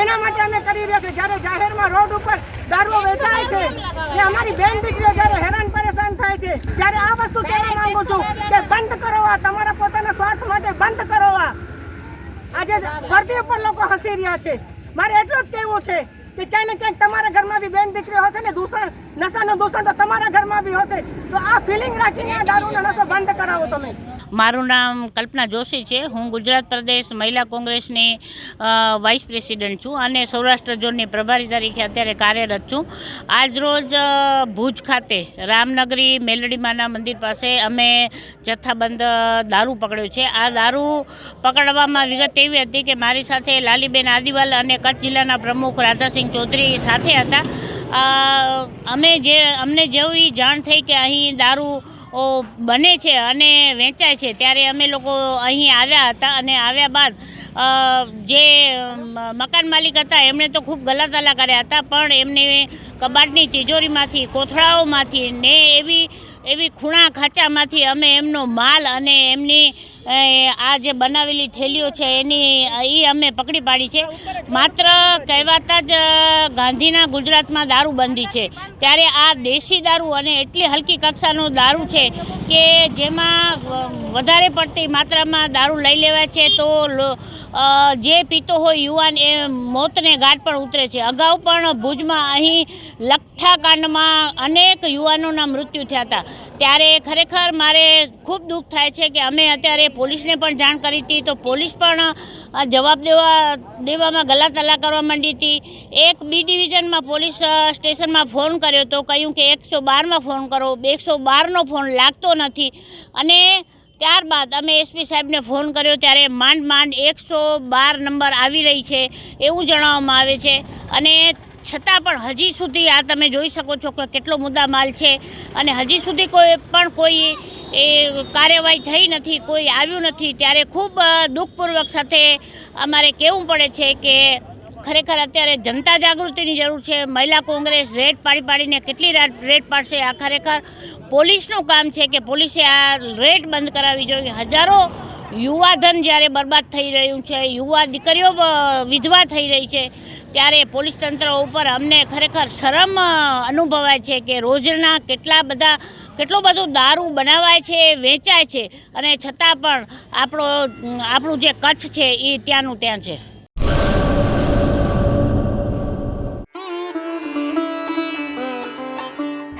એના માટે અમે કરી રહ્યા છીએ. જ્યારે જાહેરમાં રોડ ઉપર દારૂ વેચાય છે એ અમારી બેન દીકરીઓ જ્યારે હેરાન પરેશાન થાય છે, ત્યારે આ વસ્તુ કહેવા માંગુ છું કે બંધ કરો આ, તમારા પોતાના સ્વાર્થ માટે બંધ કરો આ. આજે વર્દી ઉપર લોકો હસી રહ્યા છે. મારે એટલું જ કહેવું છે કે ક્યાંય ને ક્યાંક તમારા ઘરમાં બી બેન દીકરીઓ હશે ને દૂષણ, નશાનું દૂષણ તો તમારા ઘરમાં બી હશે. તો આ ફિલિંગ રાખીને આ દારૂનો નશો બંધ કરાવો તમે. મારું નામ કલ્પના જોશી છે. હું ગુજરાત પ્રદેશ મહિલા કોંગ્રેસની વાઇસ પ્રેસિડેન્ટ છું અને સૌરાષ્ટ્ર ઝોનની પ્રભારી તરીકે અત્યારે કાર્યરત છું. આજરોજ ભુજ ખાતે રામનગરી મેલડીમાના મંદિર પાસે અમે જથ્થાબંધ દારૂ પકડ્યો છે. આ દારૂ પકડવામાં વિગત એવી હતી કે મારી સાથે લાલીબેન આદિવાલ અને કચ્છ જિલ્લાના પ્રમુખ રાધાસિંહ ચૌધરી સાથે હતા. અમે જે, અમને જેવી જાણ થઈ કે અહીં દારૂ બને છે અને વેચાય છે, ત્યારે અમે લોકો અહીં આવ્યા હતા અને આવ્યા બાદ જે મકાન માલિક હતા, એમણે તો ખૂબ ગલાતાલા કર્યા હતા, પણ એમને કબાટની તિજોરીમાંથી, કોથળાઓમાંથી ને એવી એવી ખૂણા ખાંચામાંથી અમે એમનો માલ અને એમની આ જે બનાવેલી થેલીઓ છે, એની એ અમે પકડી પાડી છે. માત્ર કહેવાતા જ, ગાંધીના ગુજરાતમાં દારૂબંધી છે. ત્યારે આ દેશી દારૂ અને એટલી હલકી કક્ષાનો દારૂ છે કે જેમાં વધારે પડતી માત્રામાં દારૂ લઈ લેવાય છે તો જે પીતો હોય યુવાન એ મોતને ઘાટ પણ ઉતરે છે. અગાઉ પણ ભુજમાં અહીં લઠ્ઠાકાંડમાં અનેક યુવાનોના મૃત્યુ થયા હતા. ત્યારે ખરેખર મારે ખૂબ દુઃખ થાય છે કે અમે અત્યારે પોલીસને પણ જાણ કરી હતી તો પોલીસ પણ જવાબ દેવા, દેવામાં ગલાતલા કરવા માંડી હતી. એક બી ડિવિઝનમાં પોલીસ સ્ટેશનમાં ફોન કર્યો તો કહ્યું કે એકસો બારમાં ફોન કરો. એકસો બારનો ફોન લાગતો નથી. અને ત્યારબાદ અમે એસપી સાહેબને ફોન કર્યો ત્યારે માંડ માંડ એકસો બાર નંબર આવી રહી છે એવું જણાવવામાં આવે છે. અને છતાં પણ હજી સુધી આ તમે જોઈ શકો છો કે કેટલો મુદ્દા માલ છે. અને હજી સુધી કોઈ પણ કોઈ એ કાર્યવાહી થઈ નથી, કોઈ આવ્યું નથી, ત્યારે ખૂબ દુઃખપૂર્વક સાથે અમારે કહેવું પડે છે કે ખરેખર અત્યારે જનતા જાગૃતિની જરૂર છે. મહિલા કોંગ્રેસ રેડ પાડી પાડીને કેટલી રેડ પાડશે? આ ખરેખર પોલીસનું કામ છે કે પોલીસે આ રેડ બંધ કરાવવી જોઈએ. હજારો યુવાધન જ્યારે બરબાદ થઈ રહ્યું છે, યુવા દીકરીઓ વિધવા થઈ રહી છે, ત્યારે પોલીસ તંત્ર ઉપર અમને ખરેખર શરમ અનુભવાય છે કે રોજના કેટલા બધા, કેટલો બધો દારૂ બનાવાય છે, વેચાય છે. અને છતાં પણ આપણો, આપણું જે કચ્છ છે એ ત્યાંનું ત્યાં છે.